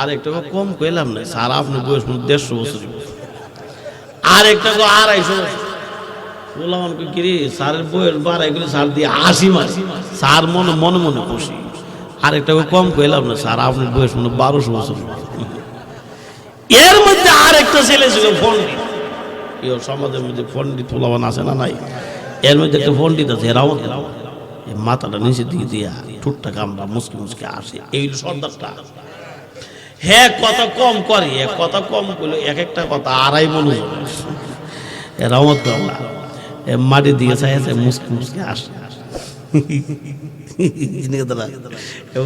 আরেকটা কেউ কম কইলাম না, স্যার, আপনি বয়স কিরে দিয়ে মনে মনে খুশি। কম কইলাম না বয়স মনে বারোশো বছর। এর মধ্যে আরেকটা ছেলে ছিল ইয়ে সমাজের মধ্যে পণ্ডিত পোলাবান আছে না নাই? এর মধ্যে একটা পণ্ডিত আছে মাথাটা নিচে দিয়ে দিয়া। ঠুটটা কামড়া মুসকি মুসকে আসে? এই সর্দারটা হ্যাঁ কথা কম করে, এ কথা কম করলে এক একটা কথা আড়াই মনে রহমত কামড়া এ মাটি দিয়ে চাই মুসকি মুসকে আসে।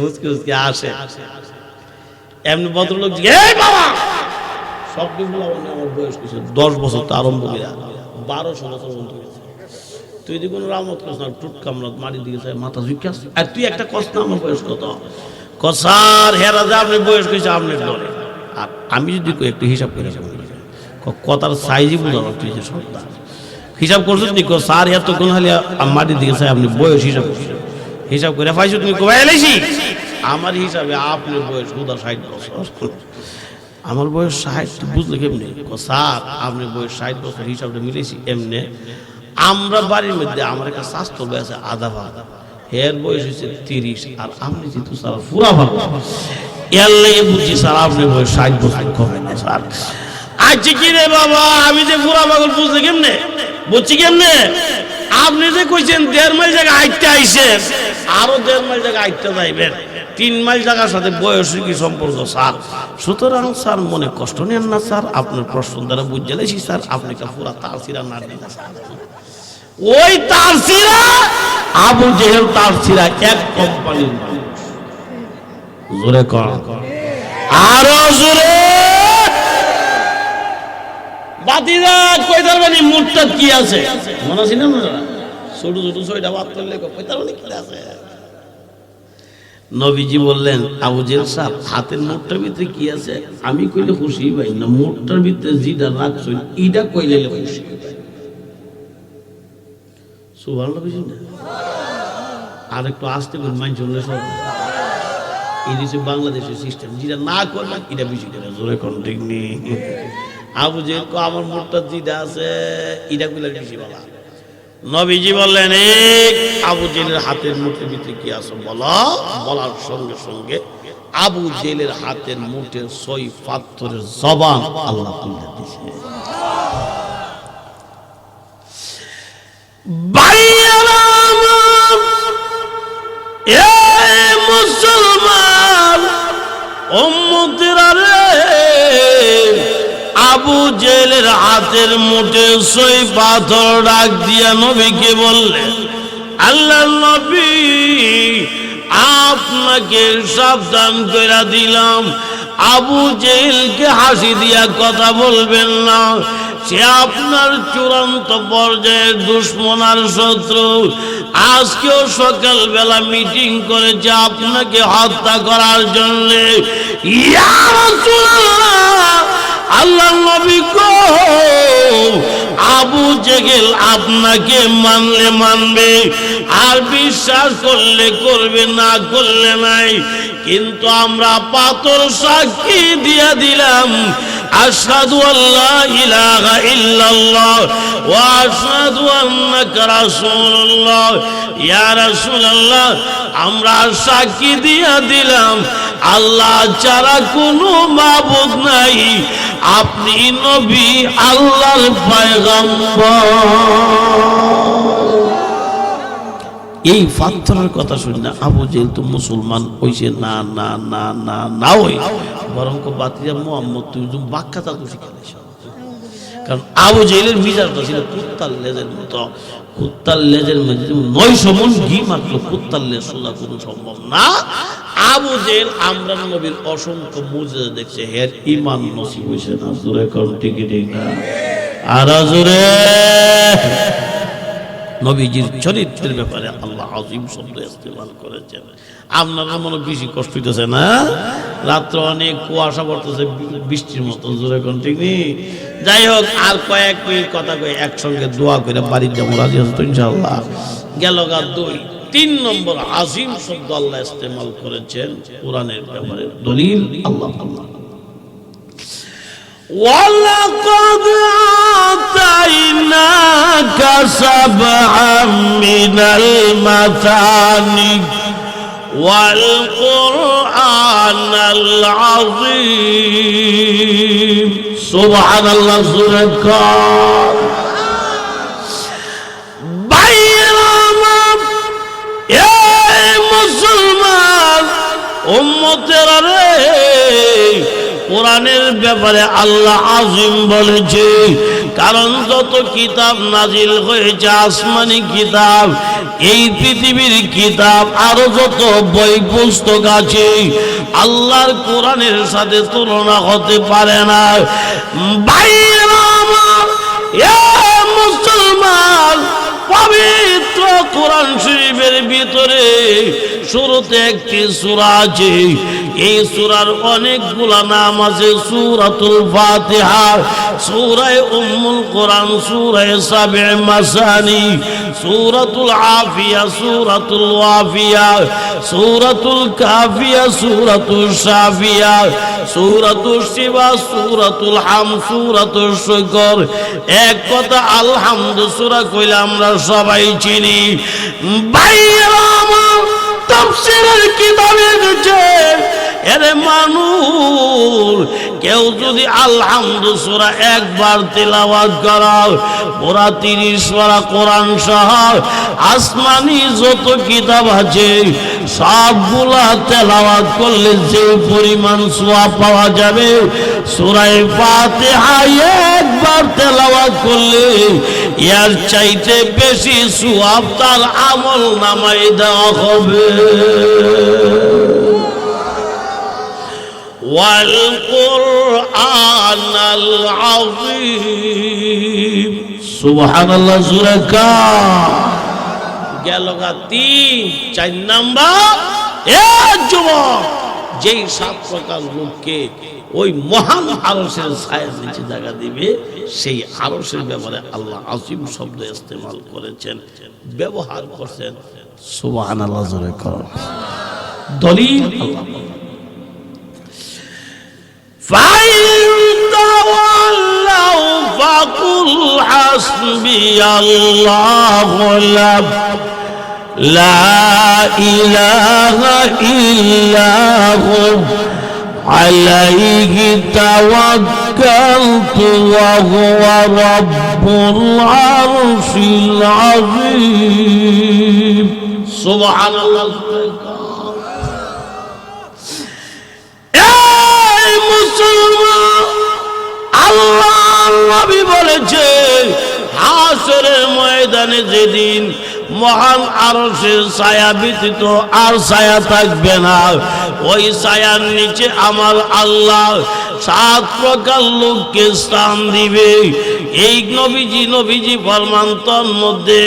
মুসকে মুসকে আসে। এমনি ভদ্রলোক বাবা! সব কিছু আমার বয়স কিছু দশ বছর তো আরম্ভ করে বারোশো বছর পর্যন্ত তুই যদি কোনো রামত করিস না, টুট কামড়াত মারি যায়, মাথা ঝুঁকে আসছে। আর তুই একটা কষ্ট না, আমার বয়স কত কসার হেরা যা আপনি বয়স কইছে আপনার দলে আর আমি যদি একটু হিসাব করে কথার সাইজই বুঝানো তুই যে সর্দার হিসাব করছ তুমি কো, স্যার, এত কোন হলে মাটি দিকে চাই আপনি বয়স হিসাব হিসাব করে পাইছো তুমি কোথায় এলেছি আমার হিসাবে আপনার বয়স হুদা ষাট বছর। আমার বয়স ষাট, বুঝলে কেমনি? কো আপনার বয়স ষাট বছর হিসাবটা মিলেছি এমনি আমরা বাড়ির মধ্যে আমার একটা স্বাস্থ্য বয়স আধা ভাগ। এর বয়স হচ্ছে তিরিশ, আর আপনি যেহেতু স্যার পুরা ভাগ এর লেগে বুঝছি স্যার, আপনি বয়স ষাট বছর কমে না স্যার। আচ্ছা কি রে বাবা, আমি যে পুরা পাগল বুঝলে কেমনে? বুঝছি কেমনে? আপনি যে কইছেন দেড় মাইল জায়গা আইতে আইসেন আরও দেড় মাইল জায়গা আইতে যাইবেন। তিন মাইল জায়গার সাথে বয়সের কি সম্পর্ক স্যার? সুতরাং স্যার, মনে কষ্ট নেন না স্যার, আপনার প্রশ্ন দ্বারা বুঝে স্যার, আপনি কা পুরা তার না দিন স্যার। ওই তার সিরা আবু জেহেল তার সিরা এক কোম্পানির জোরে কর। আরও জোরে। বাতিরা কই মুটটা কি আছে? মনে আছে না? ছোট ছোট ছয়টা বাদ করলে কই? তারবানি কি আছে? নবীজি বললেন, আবু জেল সাহেব, হাতের মুটটার ভিতরে কি আছে? আমি কইলে খুশি পাই না মুটটার ভিতরে যেটা রাখছো এইটা কইলে খুশি আর একটু আসতে কোন মাইন চললে বাংলাদেশের সিস্টেম যেটা না করলাম এটা বেশি করে জোরে কোন ঠিক নেই। আবু যে আমার মোটটা যেটা আছে, এটা গুলো বেশি বলা। নবীজি বললেন আবু জেলের হাতের মুঠের ভিতরে কি আছে বলো? বলার সঙ্গে সঙ্গে আবু জেলের হাতের মুঠের সই পাথরের জবান আল্লাহ তুলে দিছে। আবু জেলের হাতের মুঠে সই পাথর ডাক দিয়া নবীকে বললেন, আল্লাহ নবী, আপনাকে সাবধান করে দিলাম। আবু জেলকে হাসি দিয়া কথা বলবেন না। সে আপনার চূড়ান্ত পর্যায়ের দুশ্মনার শত্রু। আজকেও সকালবেলা মিটিং করেছে আপনাকে হত্যা করার জন্যে। জন্য আল্লাহ নবী গো, আবু জেগেল আপনাকে মানলে মানবে, আর বিশ্বাস করলে করবে, না করলে নাই। কিন্তু আমরা পাথর সাক্ষী দিয়া দিলাম আশহাদু আল্লাহ ইলাহা ইল্লাল্লাহ ওয়া আশহাদু আন্নাকা রাসূলুল্লাহ। ইয়া রাসূলুল্লাহ, আমরা সাক্ষী দিয়া দিলাম, আল্লাহ ছাড়া কোনো মাবুদ নাই। আপনি নবী, আল্লাহর পয়গম্বর। এই পাথরের কথা শুনি না। আবু জেল তো মুসলমান হইছে না না না না না ওই। বরং বাতিজা মোহাম্মদ, তুই তুমি বাক্যাতা তো শিখালিস কারণ আবু জেলের মিজাজটা ছিল কুত্তার লেজের মতো। কুত্তার লেজের মধ্যে নয়শো মন ঘি মাত্র, কুত্তার লেজ সোজা কোনো সম্ভব না। আবু জেল আমরান নবীর অসংখ্য মুজে দেখছে। হের ইমান নসিব হয়েছে না। জোরে কোন টিকি ঠিক না। আর জোরে। নবীজির চরিত্রের ব্যাপারে আল্লাহ আজিম শব্দ ইস্তেমাল করেছেন। আপনারা মনে বেশি কষ্ট হইতেছে না? রাত্রে অনেক কুয়াশা পড়তেছে, বৃষ্টির মতো জোরে কোন ঠিক নেই? যাই হোক, আর কয়েক মিনিট কথা কয়ে একসঙ্গে দোয়া করে বাড়ির যাব, রাজি আছে তো ইনশাল্লাহ গেল গা দুই। তিন নম্বর, আজিম শব্দ আল্লাহ ইস্তেমাল করেছেন, কোরআনের ব্যাপারে দলিল আল্লাহ আল্লাহ। ولقد آتيناك سبعا من المثاني والقرآن العظيم سبحان الله سبحانه বাইরাম এই মুসলমান উম্মতেরা রে কোরআনের ব্যাপারে আল্লাহ আজিম বলেছে, কারণ যত কিতাব নাজিল হয়েছে, আসমানি কিতাব, এই পৃথিবীর কিতাব, আরও যত বই পুস্তক আছে, আল্লাহর কোরআনের সাথে তুলনা হতে পারে না। বাইরে মুসলমান, পবিত্র কোরআন শরীফের ভিতরে শুরুতে একটি আছে। এই নাম আছে, সূরাতুল ফাতিহা উম্মুল কোরআন সাবে মাসানি আফিয়া ওয়াফিয়া কাফিয়া সূরাতুল শাফিয়া সূরাতুল শিবা, সূরাতুল হাম সূরাতুল শুকর। এক কথা আলহামদু কইলে আমরা সবাই চিনি। আমার তাফসীরের কিতাবে এরে মানুষ কেউ যদি আলহামদু সূরা একবার তেলাওয়াত করাও, পুরা তিরিশ পারা কোরআন সহ, আসমানি যত কিতাব আছে, সবগুলা তেলাওয়াত করলে যে পরিমাণ সোয়া পাওয়া যাবে, সূরায়ে ফাতিহা একবার তেলাওয়াত করলে এর চাইতে বেশি সোয়াব তার আমল নামাই দেওয়া হবে। والقرآن العظيم سبحان الله সুরাকা গেল গা তিন চার নাম্বার এ যুবক যেই সাত প্রকার লোককে ওই মহান আরসের ছায়ের নিচে জায়গা দিবে সেই আরসের ব্যাপারে আল্লাহ আসিম শব্দ ইস্তেমাল করেছেন ব্যবহার করছেন সুবহান আল্লাহ জোরে কর দলিল আল্লাহ فإن تولوا فقل حسبي الله لا لا إله إلا هو عليه توكلت وهو رب العرش العظيم. سبحان الله ময়দানে যেদিন মহান আরশের ছায়া ব্যতীত আর ছায়া থাকবে না। ওই ছায়ার নিচে আমার আল্লাহ সাত প্রকার লোককে স্থান দিবে। এই নবীজি নবীজি ফরমান তন মধ্যে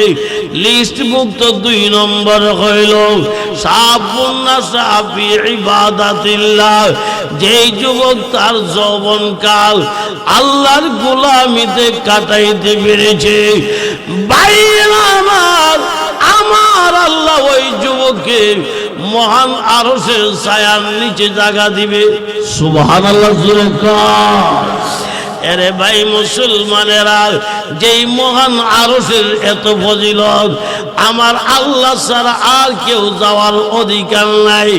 লিস্ট মুক্ত দুই নম্বর হইল যেই যুবক তার যৌবন কাল আল্লাহর গোলামিতে কাটাইতে পেরেছে। বাইরে আমার আমার আল্লাহ ওই যুবককে মহান আরশের ছায়ার নিচে জায়গা দিবে। সুবহান আল্লাহ এরে ভাই মুসলমানেরা, যেই মহান আরশের এত ফজিলত, আমার আল্লাহ ছাড়া আর কেউ যাওয়ার অধিকার নাই।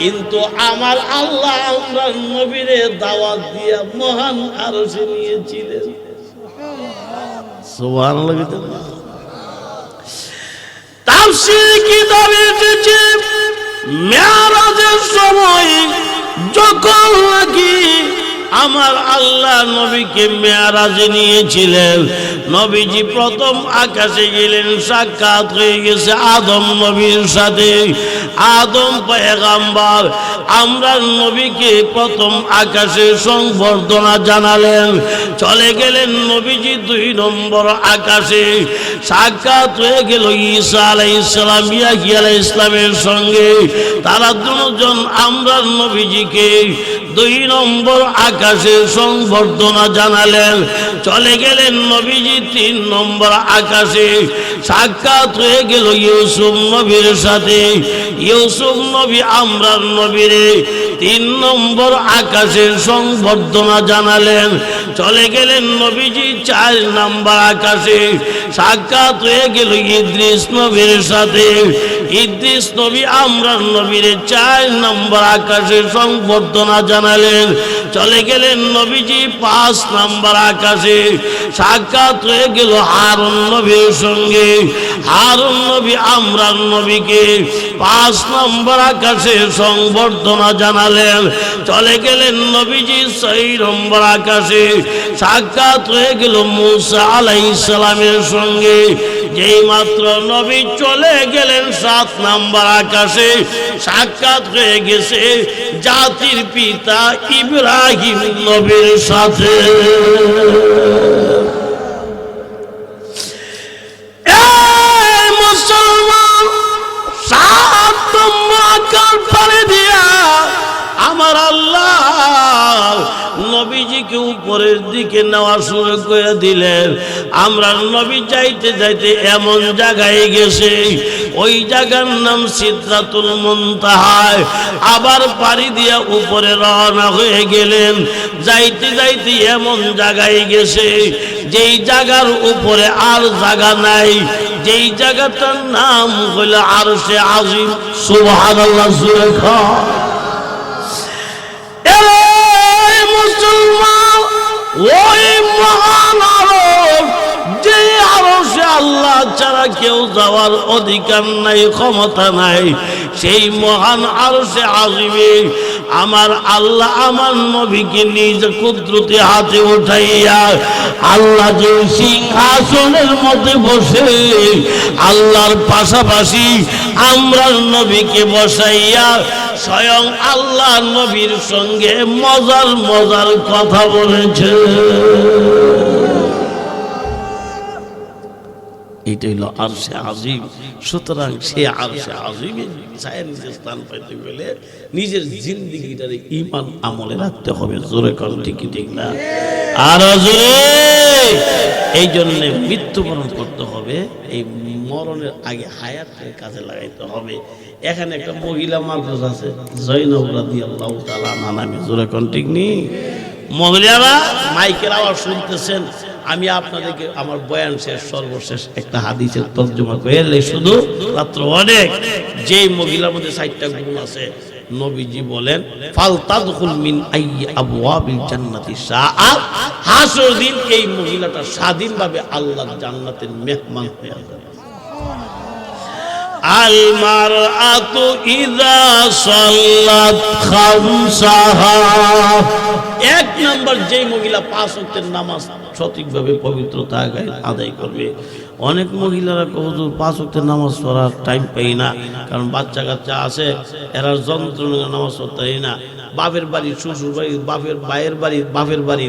কিন্তু আমার আল্লাহ আমরা নবীরে দাওয়াত দিয়া মহান আরশে নিয়েছিলেন। সুবহানাল্লাহ তাফসীর কিতাবে এসেছে মেরাজের সময় যখন নাকি আমার আল্লাহ নবীকে মেয়ারাজে নিয়েছিলেন। নবীজি প্রথম আকাশে গেলেন, সাক্ষাৎ হয়ে গেছে আদম নবীর সাথে। আদম পয়গাম্বার, আমরা নবীকে প্রথম আকাশে সংবর্ধনা জানালেন। চলে গেলেন নবীজি দুই নম্বর আকাশে। সাক্ষাৎ হয়ে গেল ঈসা আলাইহিস সালাম, ইয়াহিয়া আলাইহিস ইসলামের সঙ্গে। তারা দুজন আমরা নবীজিকে দুই নম্বর আকাশে সংবর্ধনা জানালেন। চলে গেলেন নবীজি তিন নম্বর আকাশে। সাক্ষাৎ হয়ে গেল ইউসুফ নবীর সাথে। ইউসুফ নবী আমরার নবীরে তিন নম্বর আকাশে সংবর্ধনা জানালেন। চলে গেলেন নবীজি চার নম্বর আকাশে। সাক্ষাৎ হয়ে গেল ইদ্রিস নবীর সাথে। ইদ্রিস নবী আমরার নবীর চার নম্বর আকাশে সংবর্ধনা জানালেন। চলে গেলেন নবীজি, পাঁচ নাম্বার আকাশে। সাক্ষাৎ হয়ে গেল হারুন নবীর সঙ্গে। হারুন নবী আমরার নবীকে পাঁচ নম্বর আকাশে সংবর্ধনা জানালেন। চলে গেলেন নবীজি সেই নম্বর আকাশে। সাক্ষাৎ হয়ে গেল মুসা আলাইহিস সালামের সঙ্গে। যেই মাত্র নবী চলে গেলেন সাত নাম্বার আকাশে, সাক্ষাৎ হয়ে গেছে জাতির পিতা ইব্রাহিম নবীর সাথে। উপরের দিকে নেওয়া শুরু করে দিলেন। আমরা নবী যাইতে যাইতে এমন জায়গায় গেছে, ওই জায়গার নাম সিদ্ধাতুল মুনতাহায়। আবার পাড়ি দিয়া উপরে রওনা হয়ে গেলেন। যাইতে যাইতে এমন জায়গায় গেছে, যেই জায়গার উপরে আর জায়গা নাই। যেই জায়গাটার নাম হইল আর সে আজিম। সুবহানাল্লাহ সুরে ওই মহান আরব, যে আরও সে আল্লাহ ছাড়া কেউ যাওয়ার অধিকার নাই, ক্ষমতা নাই, সেই মহান আরও সে আসবে আমার আল্লাহ আমার নবীকে নিজ কুদরতি হাতে উঠাইয়া আল্লাহ যে সিংহাসনের মধ্যে বসে আল্লাহর পাশাপাশি আমরা নবীকে বসাইয়া স্বয়ং আল্লাহ নবীর সঙ্গে মজার মজার কথা বলেছে। এইটা হইল আর সে আজিম। সুতরাং সে আর সে আজিমের ছায়ের নিচে স্থান পাইতে গেলে নিজের জিন্দিগিটারে ইমান আমলে রাখতে হবে। জোরে কর ঠিকই ঠিক না? আর জোরে! এই জন্য মৃত্যুবরণ করতে হবে। এই মরণের আগে হায়াতকে কাজে লাগাইতে হবে। এখানে একটা মহিলা মানুষ আছে জৈনব রাদি আল্লাহ তালা নামে। জোরে কন, ঠিক নেই মহিলারা মাইকের আওয়াজ শুনতেছেন। আমি আপনাদেরকে আমার বয়ান শেষ, সর্বশেষ একটা হাদিসের তর্জমা করে শুধু মাত্র অনেক। যে মহিলার মধ্যে সাইটটা গুণ আছে, নবীজি বলেন ফালতাদখুল মিন আই আবওয়াবিল জান্নাতি শাআত হাসর দিন এই মহিলাটা স্বাধীনভাবে আল্লাহর জান্নাতের মেহমান হয়ে যাবে। আল মারআতু ইযা সাল্লাত এক নাম্বার যে মহিলা পাঁচ ওয়াক্তের নামাজ সঠিকভাবে পবিত্রতা আদায় করবে। অনেক মহিলারা হুজুর, পাঁচ ওয়াক্তের নামাজ পড়ার টাইম পাই না। কারণ বাচ্চা কাচ্চা আছে, এরা যন্ত্রণা নামাজ পড়তে পারি না। বাপের বাড়ি, শ্বশুর বাড়ি, বাপের ভাইয়ের বাড়ি, বাপের বাড়ি,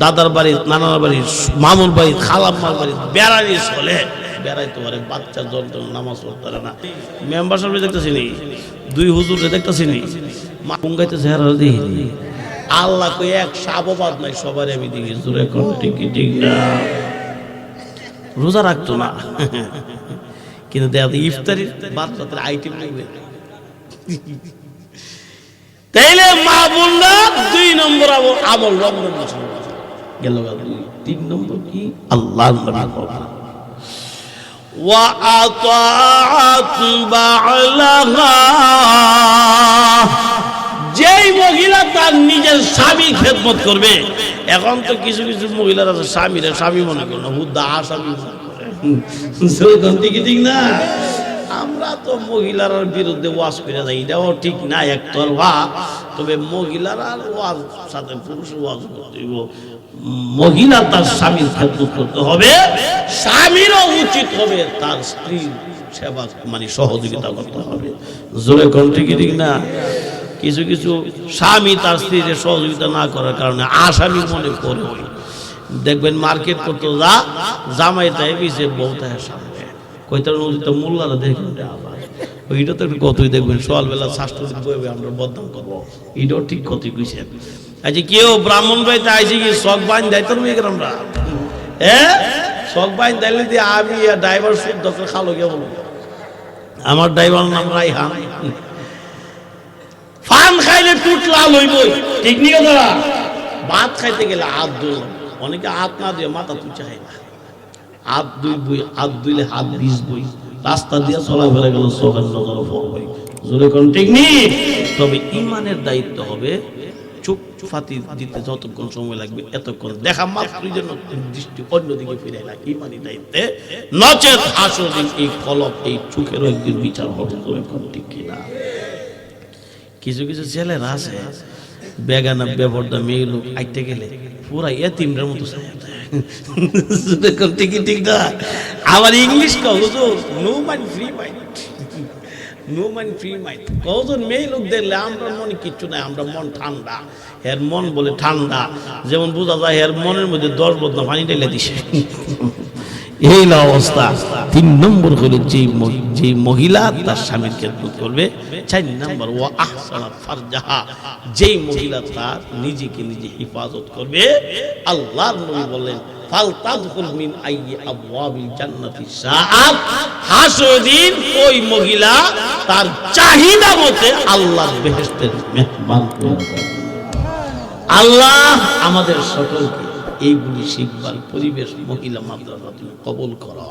দাদার বাড়ি, নানার বাড়ি, মামুর বাড়ি, খালাম্মার বাড়ি বেড়ানি চলে। বেড়াইতে পারে, বাচ্চা যন্ত্রণা নামাজ পড়তে পারে না। মেম্বার সামনে দেখতেছি নি দুই হুজুরে দেখতেছি নি মা কুঙ্গাইতেছে হেরা দিই আল্লাহ কই এক সাববাদ নাই সবার আমি দেখি জোরে কর ঠিক ঠিক না? রোজা রাখতো না। কিন্তু দেখা যায় ইফতারির বাদ রাতের আইটেম লাগবে তাইলে মা বোনরা দুই নম্বর আমল রমজান মাস। গেল তিন নম্বর কি? আল্লাহ وأطاعت بعلها যেই মহিলা তার নিজের স্বামী খেদমত করবে এখন তো কিছু কিছু মহিলার আছে স্বামীরা স্বামী মনে করে না হুদা স্বামী মনে করে সেরকম ঠিকই ঠিক না আমরা তো মহিলার বিরুদ্ধে ওয়াজ করে যাই এটাও ঠিক না একতরফা তবে মহিলারা ওয়াজ সাথে পুরুষ ওয়াজ করতে হইব। মহিলা তার স্বামীর খেদমত করতে হবে, স্বামীরও উচিত হবে তার স্ত্রীর সেবা মানে সহযোগিতা করতে হবে। জোরে কোন ঠিকই ঠিক না? কিছু কিছু স্বামী তার স্ত্রীর সহযোগিতা না করার কারণে আসামি মনে করে। দেখবেন মার্কেট করতে যা, জামাই তাই পিছে বউ তাই সামনে। কইতার মোল্লারা দেখবেন আবার। ওইটা তো কতই দেখবেন, সকালবেলা বইবে আমরা বদনাম করব। এটাও ঠিক কতই কইছে আচ্ছা কেউ ব্রাহ্মণ ভাইতে আইসি কি শখ বাইন দেয় তোর আমরা? হ্যাঁ শখ বাইন দিলে দিয়ে আমি ড্রাইভার শুদ্ধ করে খালো কে বলব আমার ড্রাইভার নাম রাইহান ফান খাইলে টুট লাল ঠিক ভাত খাইতে গেলে হাত ধুল। অনেকে হাত না দিয়ে মাথা তুই চাই না। হাত দুই বই, হাত দুইলে হাত বিষ বই। রাস্তা দিয়ে চলাফেরা গেল চোখের নজর পড়বে জোরে কোন ঠিক তবে ইমানের দায়িত্ব হবে চুপ ফাতি দিতে যতক্ষণ সময় লাগবে এতক্ষণ দেখা মাত্রই যেন দৃষ্টি অন্যদিকে ফিরে না। ইমানি দায়িত্বে নচেত আসলে এই ফলক এই চোখেরও একদিন বিচার হবে জোরে কোন ঠিক কিনা? কিছু কিছু ছেলেরা আছে, বেগানা, বেপরদা মেয়ে লোক আইতে গেলে পুরা এতিমটার মতো ঠিক না। আবার ইংলিশ হুজুর no mind free mind no mind free mind কজন মেয়ে লোক দেখলে আমরা মনে কিচ্ছু নাই, আমরা মন ঠান্ডা। এর মন বলে ঠান্ডা। যেমন বোঝা যায় এর মনের মধ্যে দশ বদনা পানি ঢেলে দিছে। এই অবস্থা। তিন নম্বর হলো যে যে মহিলা তার স্বামীর খেদমত করবে, চার নম্বর ও আহসানা ফারজাহা। যেই মহিলা তার নিজেকে নিজে হেফাজত করবে, আল্লাহর নবী বলেন ফাল মিন আইয়ি আবওয়াবিল জান্নাতি সাআত। হাসদিন ওই মহিলা তার চাহিদা মতে আল্লাহর বেহেশতের মেহমান আল্লাহ আমাদের সকলকে এইগুলি শিখবার পরিবেশ মহিলা মাদ্রাসা তুমি কবল করো।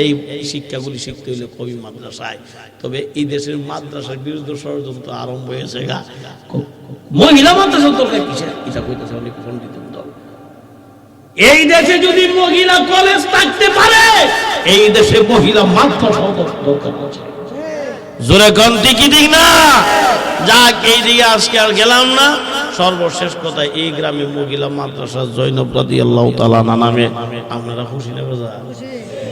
এই শিক্ষাগুলি শিখতে হইলে কবি মাদ্রাসায়। তবে এই দেশের মাদ্রাসার বিরুদ্ধে ষড়যন্ত্র আরম্ভ হয়েছে গা। মহিলা মাদ্রাসা দরকার কিসের? এটা কইতেছে অনেক পণ্ডিত। এই দেশে যদি মহিলা কলেজ থাকতে পারে, এই দেশে মহিলা জোরে কম টিকি ঠিক না। যাক, এই দিকে আজকে আর গেলাম না। সর্বশেষ কথা, এই গ্রামে মহিলা মাদ্রাসা জৈনব রাদি আল্লাহ তালা নামে। আপনারা খুশি না বোঝা?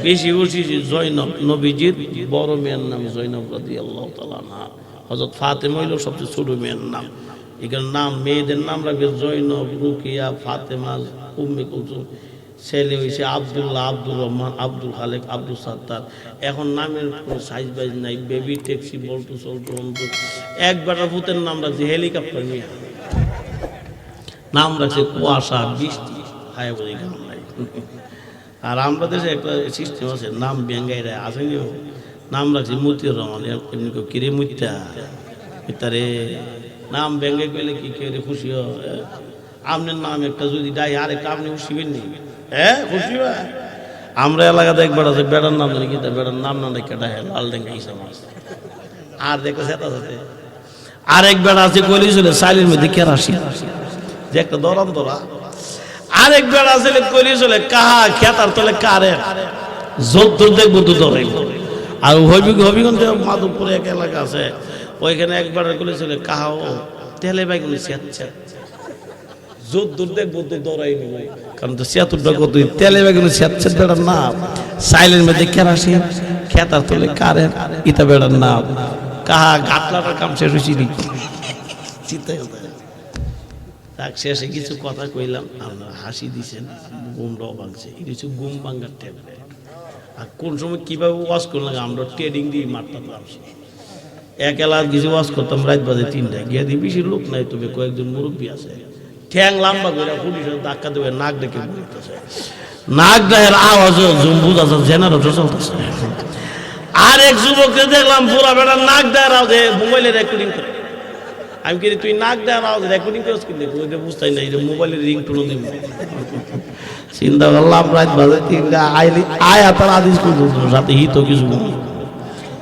বেশি খুশি জৈনব নবীজির বড় মেয়ের নাম জৈনব রাদি আল্লাহ তালা না হজরত ফাতেমা হইল সবচেয়ে ছোট মেয়ের নাম। এখানে নাম, মেয়েদের নাম রাখবে জৈনব, রুকিয়া, ফাতেমা, উম্মে কুলসুম। ছেলে হয়েছে আবদুল্লাহ, আব্দুর রহমান, আব্দুল খালেক, আব্দুল সাত্তার। এখন নামের কোনো সাইজ বাইজ নাই বেবি ট্যাক্সি বল্টু সল্টু অন্তু এক ভূতের নাম রাখছে হেলিকপ্টার নিয়ে। নাম রাখছে কুয়াশা, বৃষ্টি। হায় বলে নাম নাই। আর আমরা দেশে একটা সিস্টেম আছে, নাম বেঙ্গাইরা আসেনি নাম রাখছে মতিউর রহমান এমনি কিরে মুত্যা তারে নাম বেঙ্গাই গেলে কি কেউ খুশি হয়? আপনার নাম একটা যদি ডাই আর একটা আপনি খুশি হবেননি হ্যাঁ খুশি আমরা এলাকাতে একবার আছে, বেড়ার নাম জানি কিন্তু বেড়ার নাম না দেখে ডাহে লাল ডেঙ্গা হিসাব আর দেখো সেটা সাথে আরেক বেড়া আছে, গলি চলে, সাইলের মধ্যে কেরাসি যে একটা দরাম দরা। আরেক বেড়া আছে, গলি চলে, কাহা, খেতার তলে কারে? যত দেখব তো দরাইব আর হবি হবিগঞ্জ মাধবপুরে এক এলাকা আছে। ওইখানে একবার গলি চলে কাহা ও তেলে বাইগুলো সেচ্ছে যত দূর দেখব তো দৌড়াই নিব কারণ তো সেতুরটা কত তেলে বেগুন সেচ্ছে বেড়ার নাম সাইলের মধ্যে কেরাসি খেতার তলে কারেন্ট ইতা বেড়ার নাম কাহা গাটলাটার কাম শেষ হয়েছি নি। চিন্তাই তাক শেষে কিছু কথা কইলাম আপনারা হাসি দিছেন ঘুমটাও ভাঙছে। কিছু ঘুম ভাঙার ট্যাবলেট আর কোন সময় কীভাবে ওয়াশ করলাম, আমরা ট্রেডিং দিয়ে মারতাম এক এলাকার কিছু ওয়াশ করতাম, রাত বাজে তিনটায়। গিয়ে দিই বেশি লোক নাই, তবে কয়েকজন মুরব্বী আছে। ঠ্যাং লাম্বা করে পুলিশের ধাক্কা দেবে, নাক ডেকে বলতেছে। নাক ডাকের আওয়াজ জুম বুঝাচ্ছে জেনারেটর চলতেছে। আর এক যুবককে দেখলাম পুরা বেটা নাক দেয় আওয়াজে মোবাইলে রেকর্ডিং করে। আমি কি তুই নাক দেয় আওয়াজ রেকর্ডিং করিস কিন্তু ওইটা বুঝতাই না এটা মোবাইলের রিং টোনো দিব চিন্তা করলাম, রাত বাজে তিনটা, আইলি, আয়া তার আদিস করতো সাথে হিত কিছু।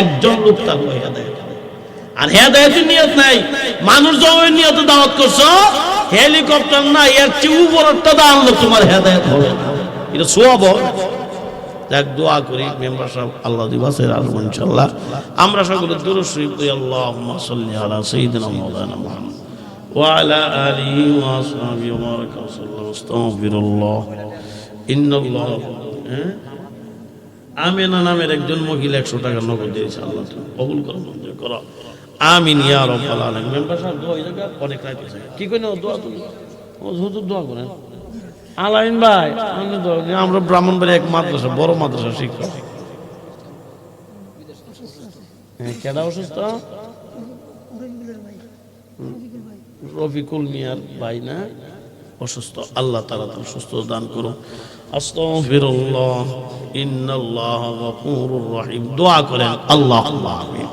একজন লোক তার হেদায়ত আর হেদায়তের নিয়ত নাই মানুষ যখন নিয়ত দাওয়াত করছো হেলিকপ্টার না এর চেয়ে উপরটা দা আনলো তোমার হেদায়ত হবে না এটা সোয়াব দেখ দোয়া করি মেম্বার সাহেব আল্লাহ দিবাসের আসবো ইনশাল্লাহ আমরা সকলে দূর শরীফ করি আল্লাহ সাল্লি আলা সঈদিনা মৌলানা মুহাম্মদ وعلى آله وأصحابه وبارك وسلم استغفر الله إن الله হ্যাঁ? আমিনা নামের একজন মহিলা একশো টাকা নগদ দিয়েছে আল্লাহ কবুল করো, মঞ্জুর করো। আমিন ইয়া রব্বাল আলামিন। মেম্বার সাহেব দোয়া জায়গা অনেক রাত হয়েছে কি করেন ও দোয়া তুমি ও হুজুর দোয়া করেন আলাইন ভাই, আমি দোয়া। আমরা ব্রাহ্মণবাড়ি এক মাদ্রাসা, বড় মাদ্রাসা শিক্ষক। হ্যাঁ কেডা অসুস্থ? রফিকুল মিয়ার ভাই না? অসুস্থ আল্লাহ তারা তার সুস্থ দান করুন আস্তাগফিরুল্লাহ ইন্নাল্লাহ গফুরুর রহিম দোয়া করেন আল্লাহ আমিন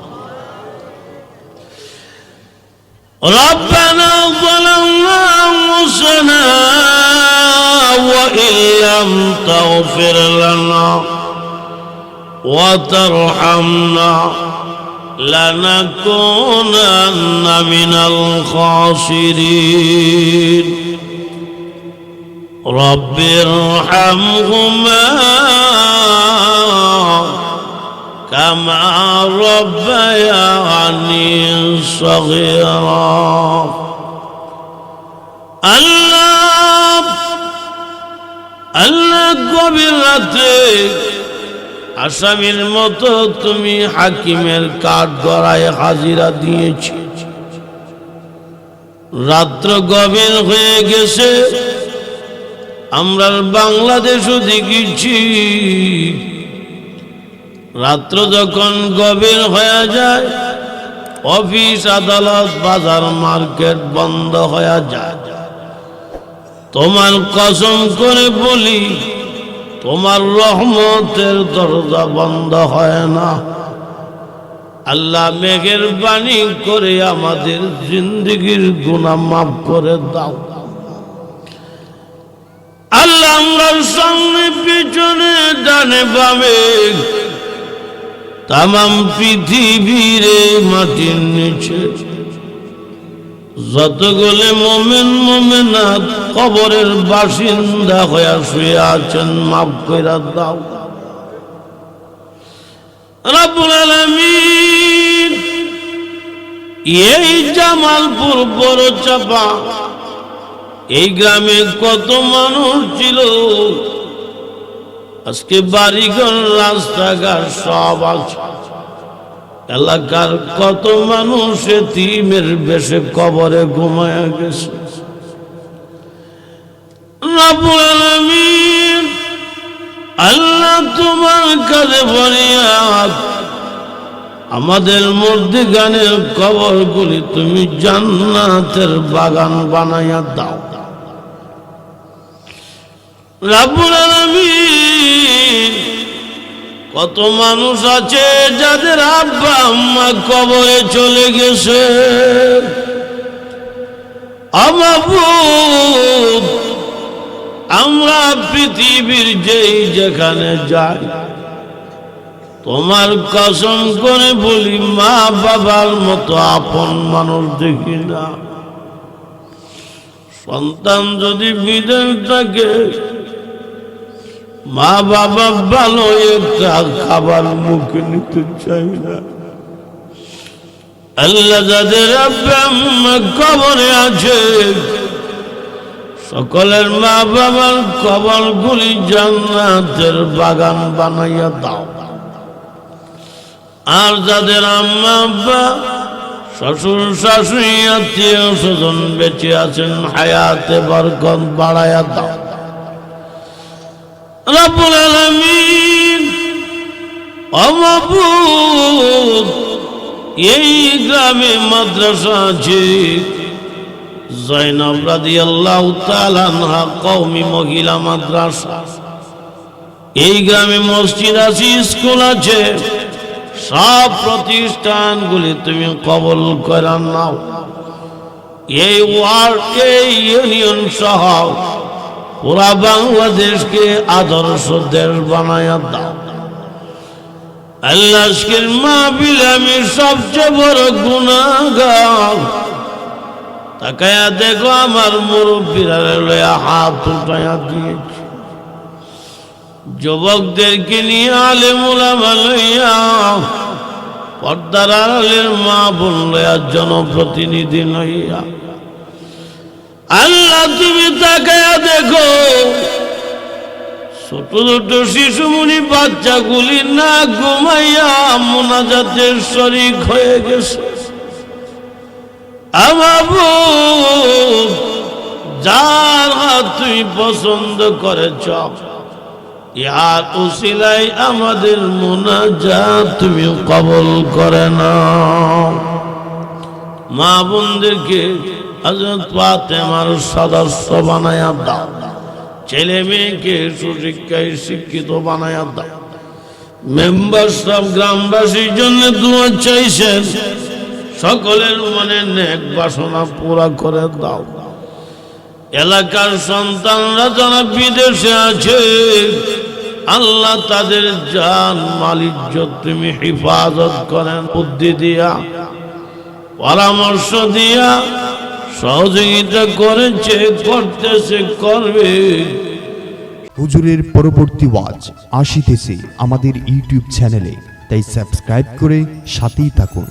ربنا ظلمنا أنفسنا وإن لم تغفر لنا وترحمنا لنكونن من الخاسرين رب ارحمهما كما ربياني صغيرا الله আল্লাহ গভীর রাতে আসামির মতো তুমি হাকিমের কাঠ গড়ায় হাজিরা দিয়েছি রাত্র গভীর হয়ে গেছে আমরা বাংলাদেশও দেখেছি। রাত্র যখন গভীর হয়ে যায়, অফিস, আদালত, বাজার, মার্কেট বন্ধ হয়ে যায়। তোমার কসম করে বলি, তোমার রহমতের দরজা বন্ধ হয় না। আল্লাহ মেঘের বাণী করে আমাদের জিন্দগির গুণা মাফ করে দাও। আমরার সামনে পিছনে ডানে বামে তামাম পৃথিবীর মাটির নিচে। যতগুলো মোমেন মোমেনাত কবরের বাসিন্দা হইয়া শুয়ে আছেন, মাফ কইরা দাও। এই জামালপুর বড় চাপা। এই গ্রামে কত মানুষ ছিল? আজকে বাড়িঘর, রাস্তাঘাট সব আছে। এলাকার কত মানুষ তিমের বেশে কবরে ঘুমায় গেছে। আল্লাহ তোমার কাছে ফরিয়াদ, আমাদের মধ্যে গানের কবরগুলি তুমি জান্নাতের বাগান বানাইয়া দাও। আলামিন, কত মানুষ আছে যাদের আব্বা আম্মা কবরে চলে গেছে। আমরা পৃথিবীর যেই যেখানে যাই, তোমার কসম করে বলি, মা বাবার মতো আপন মানুষ দেখি না। সন্তান যদি বিদেশ থাকে মা বাবা ভালো একটা খাবার মুখে নিতে চাই না। আল্লাহ যাদের কবরে আছে, সকলের মা বাবার কবর গুলি জান্নাতের বাগান বানাইয়া দাও। আর যাদের আম্মা আব্বা, শ্বশুর, শাশুড়ি, আত্মীয় স্বজন বেঁচে আছেন, হায়াতে বরকত বাড়াইয়া দাও। রব্বুল আলামিন অমাবুদ এই গ্রামে মাদ্রাসা আছে। জয়নব রাদিয়াল্লাহু তাআলা আনহা কওমি মহিলা মাদ্রাসা। এই গ্রামে মসজিদ আছে, স্কুল আছে। সব প্রতিষ্ঠানগুলি তুমি কবল করে নাও। এই ওয়ার্ড, এই ইউনিয়ন সহ পুরা বাংলাদেশকে আদর্শ দেশ বানায়া দাও। আল্লাহ আজকের মাহবিল আমি সবচেয়ে বড় গুণাগার তাকায়া দেখো আমার মুরব্বীরা লয়া হাত উঠাইয়া দিয়েছে। যুবকদেরকে নিয়ে আলে মুলামা লইয়া পর্দার আড়ালের মা বোন জনপ্রতিনিধি লইয়া আল্লাহ, তুমি তাকায়া দেখো, ছোট ছোট শিশুমণি বাচ্চাগুলি না ঘুমাইয়া মোনাজাতের শরিক হয়ে গেছে। যার হাত তুমি পছন্দ করেছ, ইয়ার উসিলাই আমাদের মোনাজাত তুমি কবল করে না মা বোনদেরকে ফাতেমার সদস্য বানায়া দাও। ছেলে মেয়েকে সুশিক্ষায় শিক্ষিত বানায়া দাও। মেম্বার সব গ্রামবাসীর জন্য দোয়া চাইছেন। সকলের মনে নেক বাসনা পুরা করে দাও। এলাকার সন্তানরা যারা বিদেশে আছে, আল্লাহ তাদের জান মালিক তুমি হিফাজত করেন, বুদ্ধি দিয়া, পরামর্শ দিয়া সহযোগিতা করেছে করতেছে করবে। হুজুরের পরবর্তী ওয়াজ আসিতেছে আমাদের ইউটিউব চ্যানেলে। তাই সাবস্ক্রাইব করে সাথেই থাকুন।